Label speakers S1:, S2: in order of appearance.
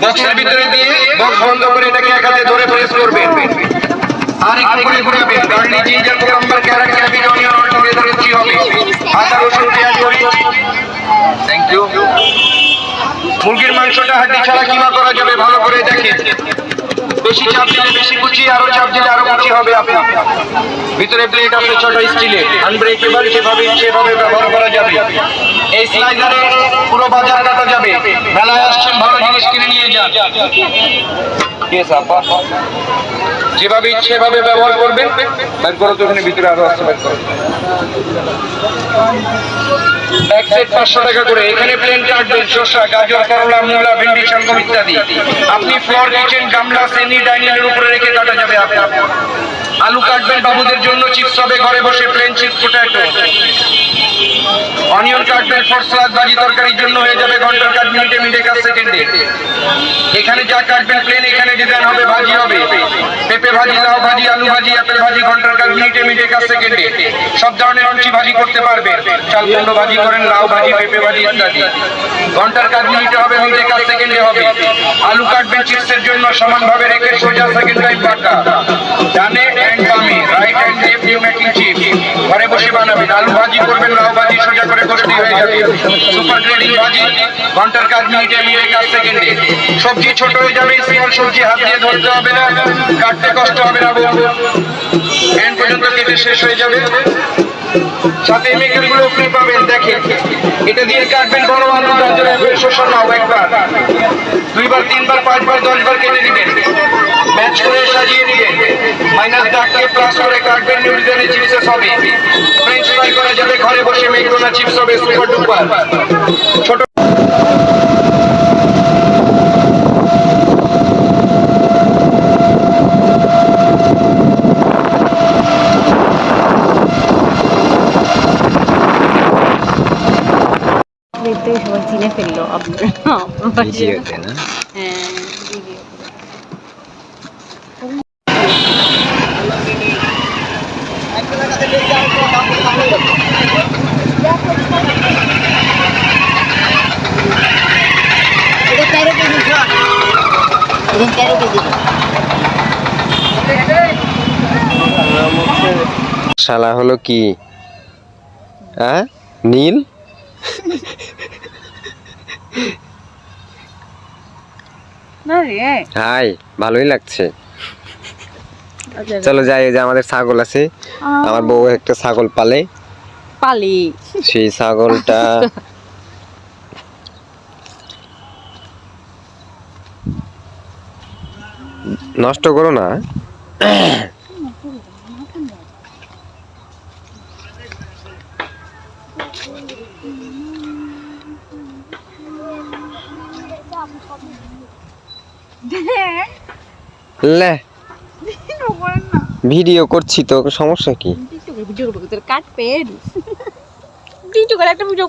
S1: বক্সের ভিতরে দিয়ে বক্স বন্ধ করে এটাকে এক হাতে ধরে প্রেস করবেন মুরগির মাংসটা হাড্ডি ছাড়া কিমা করা যাবে? ভালো করে দেখেন। বেশি চাপ দিলে বেশি কুচি, আরও চাপ দিলে আরও কুচি হবে আপনার। ভিতরে প্লেট আছে ছোট স্টিলে আনব্রেকেবল যেভাবে সেভাবে ব্যবহার করা যাবে। এই স্লাইসারে পুরো বাজার কাটা যাবে। মেলায় আসছেন, ভালো জিনিস কিনে নিয়ে যান। যেভাবে ইচ্ছে সেভাবে ব্যবহার করবেন। বের করো তো ওখানে ভিতরে আরও বের করো। এক পাঁচশো টাকা করে। এখানে প্লেন কাটবেন শসা গাজর, করলা, মূলা, ভেন্ডি, শালগম ইত্যাদি। আপনি ফ্লোর কিচেন গামলা শ্রেণি ডাইনিং উপরে রেখে কাটা যাবে আলু কাটবেন বাবুদের জন্য চিপস হবে, ঘরে বসে প্লেন চিপস পোটাটো অনিয়ন কাটবেন ফর সালাদ ভাজি তরকারির জন্য হয়ে যাবে ঘণ্টার কাট মিনিটে মিনিটে, কাজ সেকেন্ডে এখানে যা কাটবেন প্লেন এখানে ডিজাইন হবে, ভাজি হবে। পেঁপে ভাজি, লাউ ভাজি, আলু ভাজি, আপেল ভাজি, ঘণ্টার কাজ মিনিটে মিনিটে কাজ সেকেন্ডে সব ধরনের লুচি ভাজি করতে পারবেন চাল কুমড়ো ভাজি করেন, লাউ ভাজি, পেঁপে ভাজি ইত্যাদি। ঘণ্টার কাজ মিনিটে হবে, মিনিটে কাজ সেকেন্ডে হবে। আলু কাটবেন চিপসের জন্য, সমানভাবে রেখে সোজা সেকেন্ড টাইম পাকা। ডানে অ্যান্ড বামে right and left you making chip ঘরে বসে বানাবেন। আলু ভাজি করবেন, লাউ ভাজি সোজা করে কষতে হয়ে যাবে। সুপার গ্রেডিং ভাজি, ঘণ্টার কাজ মিনিটে মিনিটে কাজ সেকেন্ডে সবজি ছোট হয়ে যাবে স্মল সবজি হাত দিয়ে ধরতে হবে না, কাটতে কষ্ট হবে না এন্ড পর্যন্ত কেটে শেষ হয়ে যাবে। সাথে মেকেলগুলো ফ্রি পাবেন, দেখেন। এটা দিয়ে কাটবেন বড় আলু গাজর শসা নাও একবার। দুইবার, তিনবার, পাঁচবার, দশবার কেটে দিবেন। ম্যাচ করে সাজিয়ে দিবেন। মাইনাস দাগকে প্লাস করে কাটবেন নিউ ডিজাইনের চিপসেস হবে ফ্রেঞ্চ ফ্রাই করা যাবে, ঘরে বসে মেকডোনা চিপস হবে সুপার ডুপার ছোট
S2: দেখতে সবাই চিনে ফেলল। আপনার হ্যাঁ
S3: শালা হলো কি? হ্যাঁ নীল?
S2: না রে
S3: হাই ভালোই লাগছে। চলো যাই যে আমাদের ছাগল আছে আমার বউ একটা ছাগল পালে।
S2: পালি।
S3: সেই ছাগলটা নষ্ট করো না। লে। ভিডিও করছি তো সমস্যা কি?
S2: কাটবেন ভিডিও করে একটা ভিডিও